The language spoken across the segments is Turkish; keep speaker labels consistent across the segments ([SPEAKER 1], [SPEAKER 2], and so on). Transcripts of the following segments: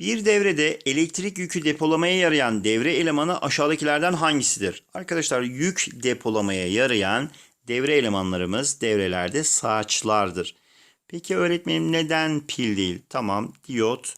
[SPEAKER 1] Bir devrede elektrik yükü depolamaya yarayan devre elemanı aşağıdakilerden hangisidir? Arkadaşlar yük depolamaya yarayan devre elemanlarımız devrelerde saçlardır. Peki öğretmenim neden pil değil? Tamam diyot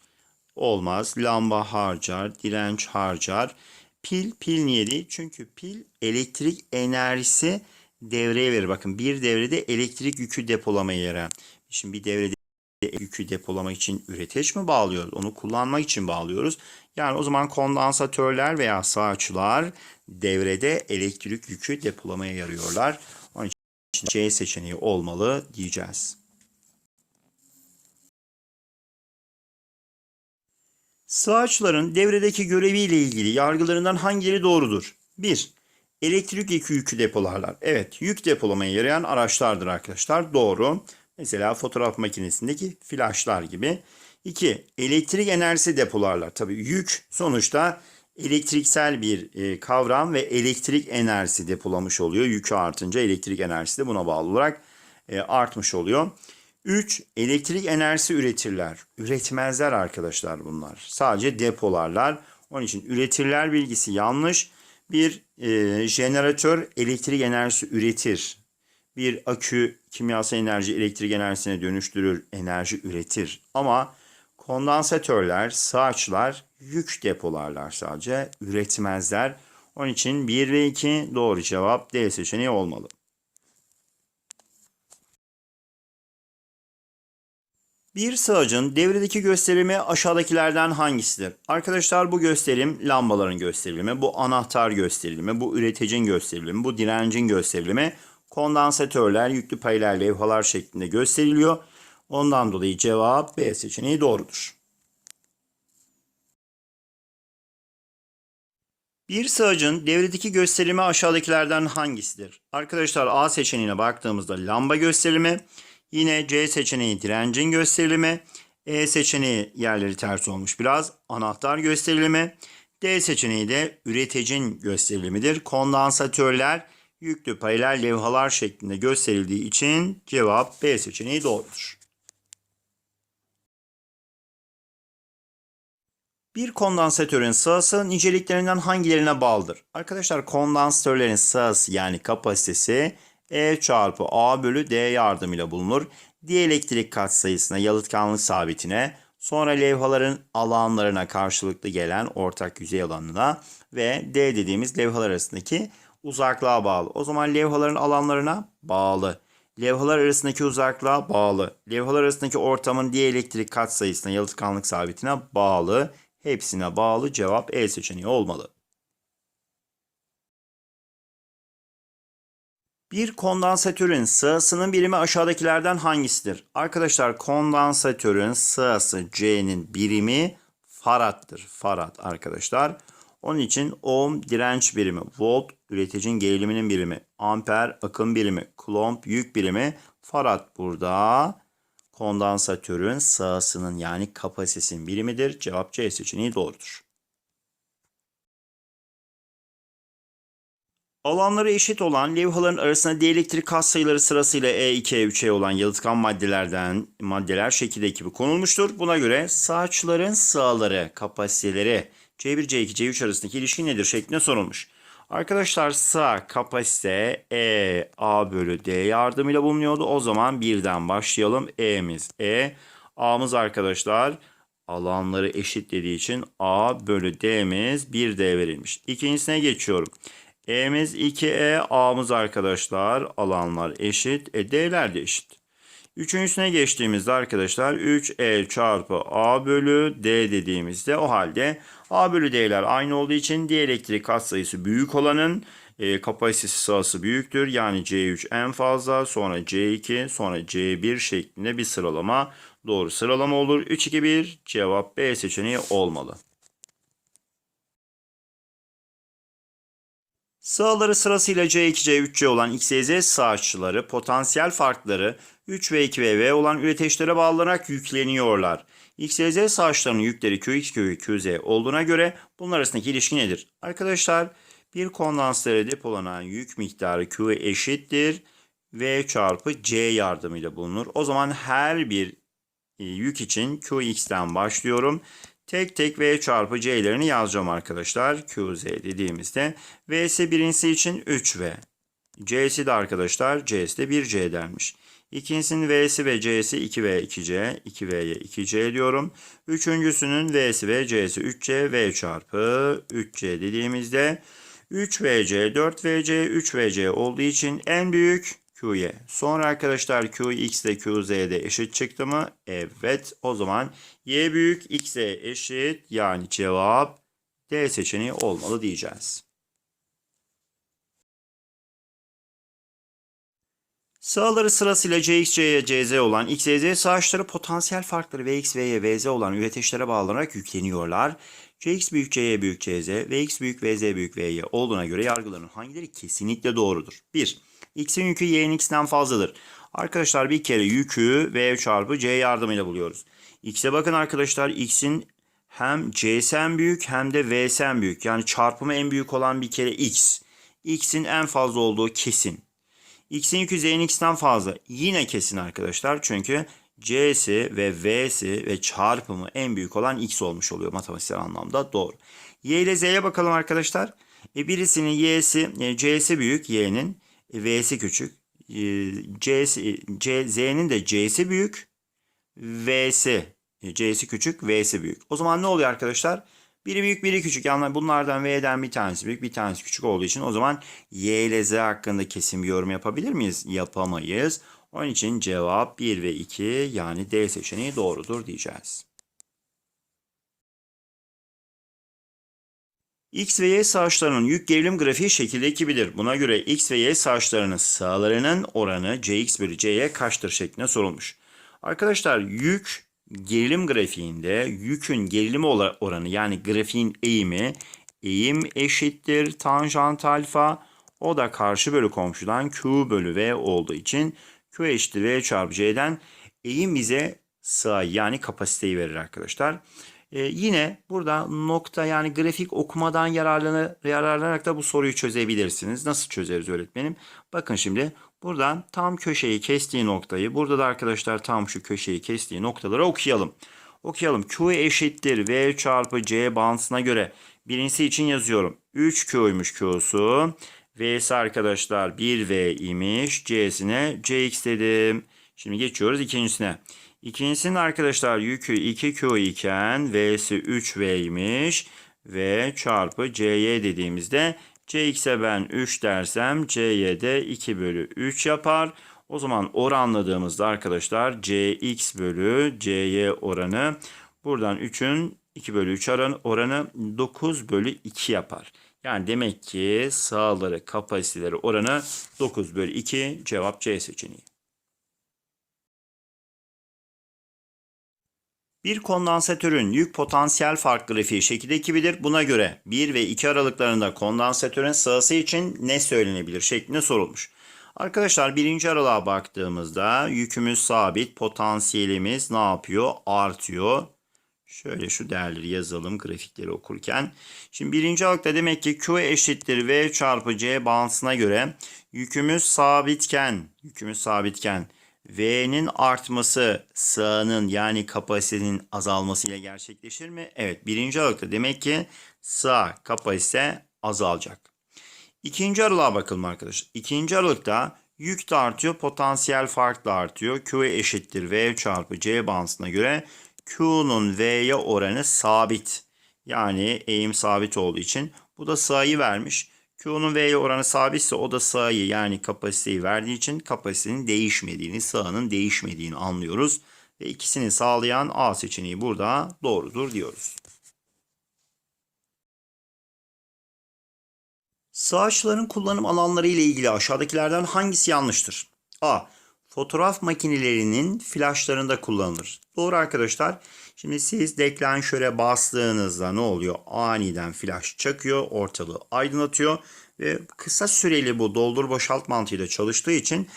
[SPEAKER 1] olmaz. Lamba harcar, direnç harcar. Pil, pil niye değil? Çünkü pil elektrik enerjisi devreye verir. Bakın bir devrede elektrik yükü depolamaya yarayan. Şimdi bir devrede yükü depolamak için üreteç mi bağlıyoruz? Onu kullanmak için bağlıyoruz. Yani o zaman kondansatörler veya sağçılar devrede elektrik yükü depolamaya yarıyorlar. Onun için C seçeneği olmalı diyeceğiz. Sağçların devredeki göreviyle ilgili yargılarından hangileri doğrudur? 1. Elektrik yükü yükü depolarlar. Evet, yük depolamaya yarayan araçlardır arkadaşlar. Doğru. Mesela fotoğraf makinesindeki flaşlar gibi. 2. Elektrik enerjisi depolarlar. Tabii yük sonuçta elektriksel bir e, kavram ve elektrik enerjisi depolamış oluyor. Yükü artınca elektrik enerjisi de buna bağlı olarak e, artmış oluyor. 3. Elektrik enerjisi üretirler. Üretmezler arkadaşlar bunlar. Sadece depolarlar. Onun için üretirler bilgisi yanlış. Bir e, jeneratör elektrik enerjisi üretir. Bir akü kimyasal enerji elektrik enerjisine dönüştürür, enerji üretir. Ama kondansatörler, saçlar yük depolarlar sadece, üretmezler. Onun için 1 ve 2 doğru cevap D seçeneği olmalı. Bir sığacın devredeki gösterimi aşağıdakilerden hangisidir? Arkadaşlar bu gösterim lambaların gösterilimi, bu anahtar gösterilimi, bu üreticinin gösterilimi, bu direncin gösterilimi, kondansatörler, yüklü paylar, levhalar şeklinde gösteriliyor. Ondan dolayı cevap B seçeneği doğrudur. Bir sığacın devredeki gösterimi aşağıdakilerden hangisidir? Arkadaşlar A seçeneğine baktığımızda lamba gösterimi, yine C seçeneği direncin gösterilimi, E seçeneği yerleri ters olmuş biraz, anahtar gösterilimi, D seçeneği de üreticinin gösterilimidir. Kondansatörler, yüklü paylar, levhalar şeklinde gösterildiği için cevap B seçeneği doğrudur. Bir kondansatörün sığası niceliklerinden hangilerine bağlıdır? Arkadaşlar kondansatörlerin sığası yani kapasitesi E çarpı A bölü D yardımıyla bulunur. Dielektrik katsayısına, yalıtkanlık sabitine, sonra levhaların alanlarına karşılıklı gelen ortak yüzey alanına ve D dediğimiz levhalar arasındaki uzaklığa bağlı. O zaman levhaların alanlarına bağlı. Levhalar arasındaki uzaklığa bağlı. Levhalar arasındaki ortamın dielektrik katsayısına, yalıtkanlık sabitine bağlı. Hepsine bağlı cevap E seçeneği olmalı. Bir kondansatörün sığasının birimi aşağıdakilerden hangisidir? Arkadaşlar kondansatörün sığası C'nin birimi farattır. Farad arkadaşlar. Onun için ohm direnç birimi, volt üreticinin geriliminin birimi, amper akım birimi, klomp yük birimi, farad burada kondansatörün sığasının yani kapasitesinin birimidir. Cevap C seçeneği doğrudur. Alanları eşit olan levhaların arasında dielektrik katsayıları sırasıyla E2, E3'e olan yalıtkan maddelerden maddeler şekilde ekibi konulmuştur. Buna göre saçların sığaları, kapasiteleri C1, C2, C3 arasındaki ilişki nedir şeklinde sorulmuş. Arkadaşlar sağ kapasite E A bölü D yardımıyla bulunuyordu. O zaman birden başlayalım. E'miz E. A'mız arkadaşlar alanları eşit dediği için A bölü D'miz 1D verilmiş. İkincisine geçiyorum. E'miz 2E, A'mız arkadaşlar alanlar eşit. E D'ler de eşit. Üçüncüsüne geçtiğimizde arkadaşlar 3E çarpı A bölü D dediğimizde o halde A bölü D'ler aynı olduğu için dielektrik katsayısı büyük olanın e, kapasitesi sırası büyüktür. Yani C3 en fazla sonra C2 sonra C1 şeklinde bir sıralama doğru sıralama olur. 3-2-1 cevap B seçeneği olmalı. Sağları sırasıyla C2, C3, C olan X, Y, Z sağ açıları potansiyel farkları 3 ve 2 ve V olan üreteçlere bağlanarak yükleniyorlar. X, Y, Z sağaçlarının yükleri QX, QY, QZ olduğuna göre bunlar arasındaki ilişki nedir? Arkadaşlar bir kondansatöre depolanan yük miktarı Q eşittir. V çarpı C yardımıyla bulunur. O zaman her bir e, yük için QX'ten başlıyorum. tek tek V çarpı C'lerini yazacağım arkadaşlar. QZ dediğimizde V'si birincisi için 3V. C'si de arkadaşlar C'si de 1C dermiş. İkincisinin V'si ve C'si 2V 2C, 2V'ye 2C diyorum. Üçüncüsünün V'si ve C'si 3C, V çarpı 3C dediğimizde 3VC, 4VC, 3VC olduğu için en büyük Q'ye. Sonra arkadaşlar Qx ile QZ de eşit çıktı mı? Evet. O zaman Y büyük X'e eşit yani cevap D seçeneği olmalı diyeceğiz. Sağları sırasıyla CX, C'ye, CZ olan X, Y, Z sağaçları potansiyel farkları VX, V'ye, VZ olan üreteçlere bağlanarak yükleniyorlar. CX büyük CY büyük CZ, VX büyük VZ büyük VY olduğuna göre yargıların hangileri kesinlikle doğrudur? 1. X'in yükü Y'nin X'den fazladır. Arkadaşlar bir kere yükü V çarpı C yardımıyla buluyoruz. X'e bakın arkadaşlar X'in hem C'sen büyük hem de V'sen büyük. Yani çarpımı en büyük olan bir kere X. X'in en fazla olduğu kesin. X'in yükü Z'nin X'ten fazla. Yine kesin arkadaşlar. Çünkü C'si ve V'si ve çarpımı en büyük olan X olmuş oluyor matematiksel anlamda. Doğru. Y ile Z'ye bakalım arkadaşlar. E birisinin Y'si, e, C'si büyük Y'nin. V'si küçük. E, C'si, Z'nin de C'si büyük. V'si, e, C'si küçük, V'si büyük. O zaman ne oluyor arkadaşlar? Biri büyük, biri küçük. Yani bunlardan V'den bir tanesi büyük, bir tanesi küçük olduğu için o zaman Y ile Z hakkında kesin bir yorum yapabilir miyiz? Yapamayız. Onun için cevap 1 ve 2 yani D seçeneği doğrudur diyeceğiz. X ve Y sağaçlarının yük gerilim grafiği şekilde gibidir. Buna göre X ve Y sağaçlarının sağlarının oranı Cx bölü C'ye kaçtır şeklinde sorulmuş. Arkadaşlar yük gerilim grafiğinde yükün gerilim oranı yani grafiğin eğimi eğim eşittir tanjant alfa o da karşı bölü komşudan Q bölü V olduğu için Q eşittir V çarpı C'den eğim bize sağ yani kapasiteyi verir arkadaşlar. Ee, yine burada nokta yani grafik okumadan yararlanarak da bu soruyu çözebilirsiniz. Nasıl çözeriz öğretmenim? Bakın şimdi buradan tam köşeyi kestiği noktayı burada da arkadaşlar tam şu köşeyi kestiği noktaları okuyalım. Okuyalım. Q eşittir V çarpı C bağıntısına göre birincisi için yazıyorum. 3Q'ymuş Q'su. V'si arkadaşlar 1V imiş. C'sine Cx dedim. Şimdi geçiyoruz ikincisine. İkincisinin arkadaşlar yükü 2Q iken V'si 3V'ymiş. V çarpı C'y dediğimizde Cx'e ben 3 dersem C'ye de 2 bölü 3 yapar. O zaman oranladığımızda arkadaşlar Cx bölü C'y oranı buradan 3'ün 2 bölü 3 oranı 9 bölü 2 yapar. Yani demek ki sağları kapasiteleri oranı 9 bölü 2 cevap C seçeneği. Bir kondansatörün yük potansiyel fark grafiği şekilde gibidir. Buna göre 1 ve 2 aralıklarında kondansatörün sağısı için ne söylenebilir şeklinde sorulmuş. Arkadaşlar birinci aralığa baktığımızda yükümüz sabit, potansiyelimiz ne yapıyor? Artıyor. Şöyle şu değerleri yazalım grafikleri okurken. Şimdi birinci aralıkta demek ki Q eşittir V çarpı C bağıntısına göre yükümüz sabitken, yükümüz sabitken V'nin artması sağının yani kapasitenin azalmasıyla gerçekleşir mi? Evet birinci aralıkta demek ki sağ kapasite azalacak. İkinci aralığa bakalım arkadaşlar. İkinci aralıkta yük de artıyor, potansiyel fark da artıyor. Q eşittir V çarpı C bağıntısına göre Q'nun V'ye oranı sabit. Yani eğim sabit olduğu için bu da sağ'yı vermiş. Q'nun V'ye oranı sabitse o da sağ'yı yani kapasiteyi verdiği için kapasitenin değişmediğini, sağının değişmediğini anlıyoruz. Ve ikisini sağlayan A seçeneği burada doğrudur diyoruz. Sağaçların kullanım alanları ile ilgili aşağıdakilerden hangisi yanlıştır? A. Fotoğraf makinelerinin flaşlarında kullanılır. Doğru arkadaşlar. Şimdi siz deklanşöre bastığınızda ne oluyor? Aniden flash çakıyor, ortalığı aydınlatıyor ve kısa süreli bu doldur boşalt mantığıyla çalıştığı için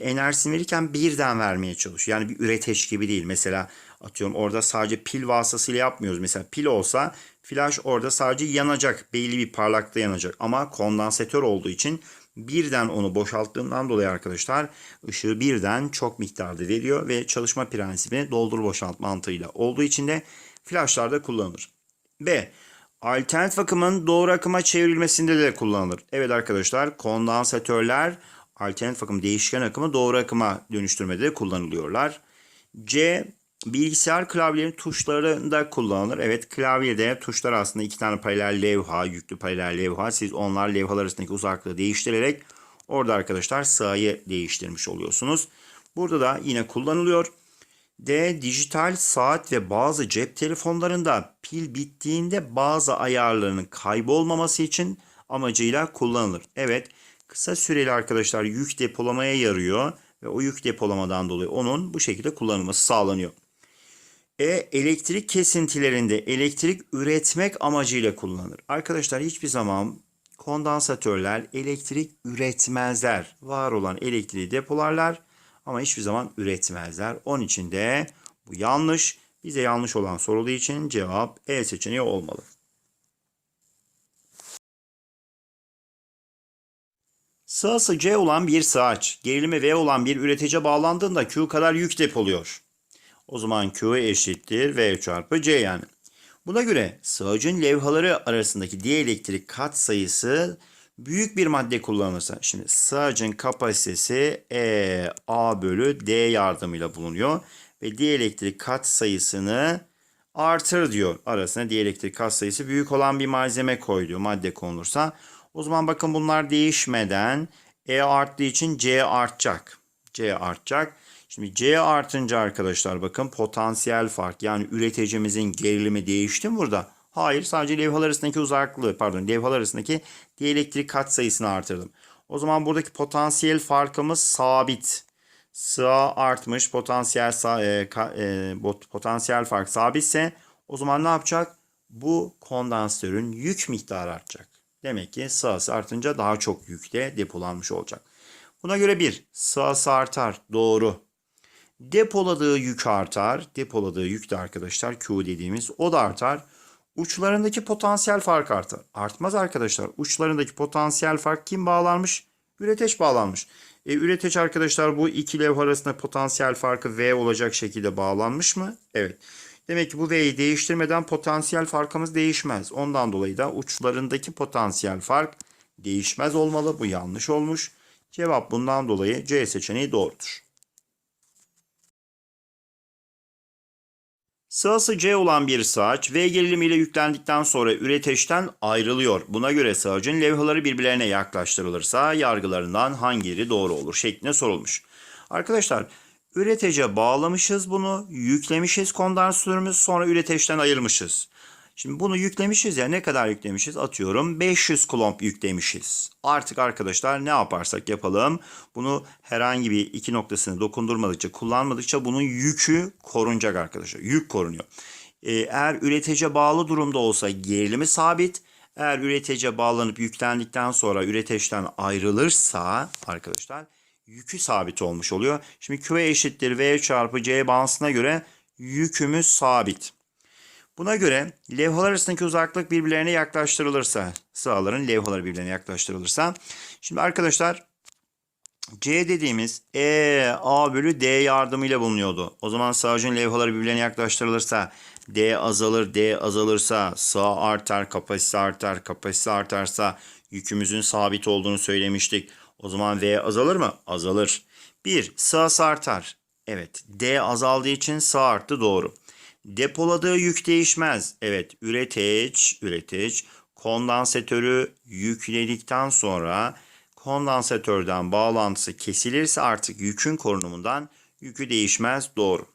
[SPEAKER 1] enerjisini verirken birden vermeye çalışıyor. Yani bir üreteç gibi değil. Mesela atıyorum orada sadece pil vasıtasıyla yapmıyoruz. Mesela pil olsa flash orada sadece yanacak. Belli bir parlaklıkta yanacak. Ama kondansatör olduğu için birden onu boşalttığından dolayı arkadaşlar ışığı birden çok miktarda veriyor ve çalışma prensibi doldur boşalt mantığıyla olduğu için de flaşlarda kullanılır. B. Alternatif akımın doğru akıma çevrilmesinde de kullanılır. Evet arkadaşlar kondansatörler alternatif akım değişken akımı doğru akıma dönüştürmede de kullanılıyorlar. C. Bilgisayar klavyenin tuşlarında kullanılır. Evet klavyede tuşlar aslında iki tane paralel levha, yüklü paralel levha. Siz onlar levhalar arasındaki uzaklığı değiştirerek orada arkadaşlar sahayı değiştirmiş oluyorsunuz. Burada da yine kullanılıyor. D. Dijital saat ve bazı cep telefonlarında pil bittiğinde bazı ayarlarının kaybolmaması için amacıyla kullanılır. Evet kısa süreli arkadaşlar yük depolamaya yarıyor ve o yük depolamadan dolayı onun bu şekilde kullanılması sağlanıyor. E elektrik kesintilerinde elektrik üretmek amacıyla kullanılır. Arkadaşlar hiçbir zaman kondansatörler elektrik üretmezler. Var olan elektriği depolarlar ama hiçbir zaman üretmezler. Onun için de bu yanlış. Bize yanlış olan sorulduğu için cevap E seçeneği olmalı. Sığası C olan bir sağaç, gerilimi V olan bir üretici bağlandığında Q kadar yük depoluyor. O zaman Q eşittir V çarpı C yani. Buna göre sığacın levhaları arasındaki dielektrik kat sayısı büyük bir madde kullanılırsa. Şimdi sığacın kapasitesi E A bölü D yardımıyla bulunuyor. Ve dielektrik kat sayısını artır diyor. Arasına dielektrik kat sayısı büyük olan bir malzeme koyduğu madde konulursa. O zaman bakın bunlar değişmeden E arttığı için C artacak. C artacak. Şimdi C artınca arkadaşlar bakın potansiyel fark yani üreticimizin gerilimi değişti mi burada? Hayır sadece levhalar arasındaki uzaklığı pardon levhalar arasındaki dielektrik kat sayısını artırdım. O zaman buradaki potansiyel farkımız sabit. Sığa artmış potansiyel e, e, potansiyel fark sabitse o zaman ne yapacak? Bu kondansatörün yük miktarı artacak. Demek ki sığası artınca daha çok yükte depolanmış olacak. Buna göre bir sığası artar. Doğru. Depoladığı yük artar. Depoladığı yük de arkadaşlar Q dediğimiz o da artar. Uçlarındaki potansiyel fark artar. Artmaz arkadaşlar. Uçlarındaki potansiyel fark kim bağlanmış? Üreteç bağlanmış. E, üreteç arkadaşlar bu iki levha arasında potansiyel farkı V olacak şekilde bağlanmış mı? Evet. Demek ki bu V'yi değiştirmeden potansiyel farkımız değişmez. Ondan dolayı da uçlarındaki potansiyel fark değişmez olmalı. Bu yanlış olmuş. Cevap bundan dolayı C seçeneği doğrudur. Sığası C olan bir saç V gerilimiyle yüklendikten sonra üreteçten ayrılıyor. Buna göre sağacın levhaları birbirlerine yaklaştırılırsa yargılarından hangileri doğru olur şeklinde sorulmuş. Arkadaşlar üretece bağlamışız bunu, yüklemişiz kondansatörümüz sonra üreteçten ayırmışız. Şimdi bunu yüklemişiz ya ne kadar yüklemişiz? Atıyorum 500 kulomb yüklemişiz. Artık arkadaşlar ne yaparsak yapalım bunu herhangi bir iki noktasını dokundurmadıkça kullanmadıkça bunun yükü korunacak arkadaşlar. Yük korunuyor. Ee, eğer üretici bağlı durumda olsa gerilimi sabit. Eğer üretici bağlanıp yüklendikten sonra üreteçten ayrılırsa arkadaşlar yükü sabit olmuş oluyor. Şimdi Q eşittir V çarpı C bağıntısına göre yükümüz sabit. Buna göre levhalar arasındaki uzaklık birbirlerine yaklaştırılırsa, sıraların levhaları birbirlerine yaklaştırılırsa. Şimdi arkadaşlar C dediğimiz E, A bölü D yardımıyla bulunuyordu. O zaman sağcın levhaları birbirlerine yaklaştırılırsa D azalır, D azalırsa sağ artar, kapasite artar, kapasite artarsa yükümüzün sabit olduğunu söylemiştik. O zaman V azalır mı? Azalır. 1. Sağ artar. Evet. D azaldığı için sağ arttı doğru. Depoladığı yük değişmez. Evet üreteç, üreteç kondansatörü yükledikten sonra kondansatörden bağlantısı kesilirse artık yükün korunumundan yükü değişmez. Doğru.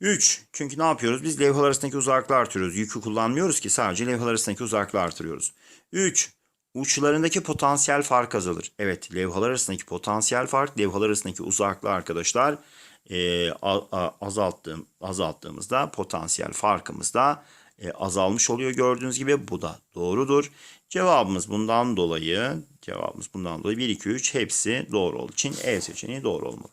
[SPEAKER 1] 3. Çünkü ne yapıyoruz? Biz levhalar arasındaki uzaklığı artırıyoruz. Yükü kullanmıyoruz ki sadece levhalar arasındaki uzaklığı artırıyoruz. 3. Uçlarındaki potansiyel fark azalır. Evet levhalar arasındaki potansiyel fark levhalar arasındaki uzaklığı arkadaşlar e, azalttığım, azalttığımızda potansiyel farkımız da e, azalmış oluyor gördüğünüz gibi. Bu da doğrudur. Cevabımız bundan dolayı cevabımız bundan dolayı 1, 2, 3 hepsi doğru olduğu için E seçeneği doğru olmalı.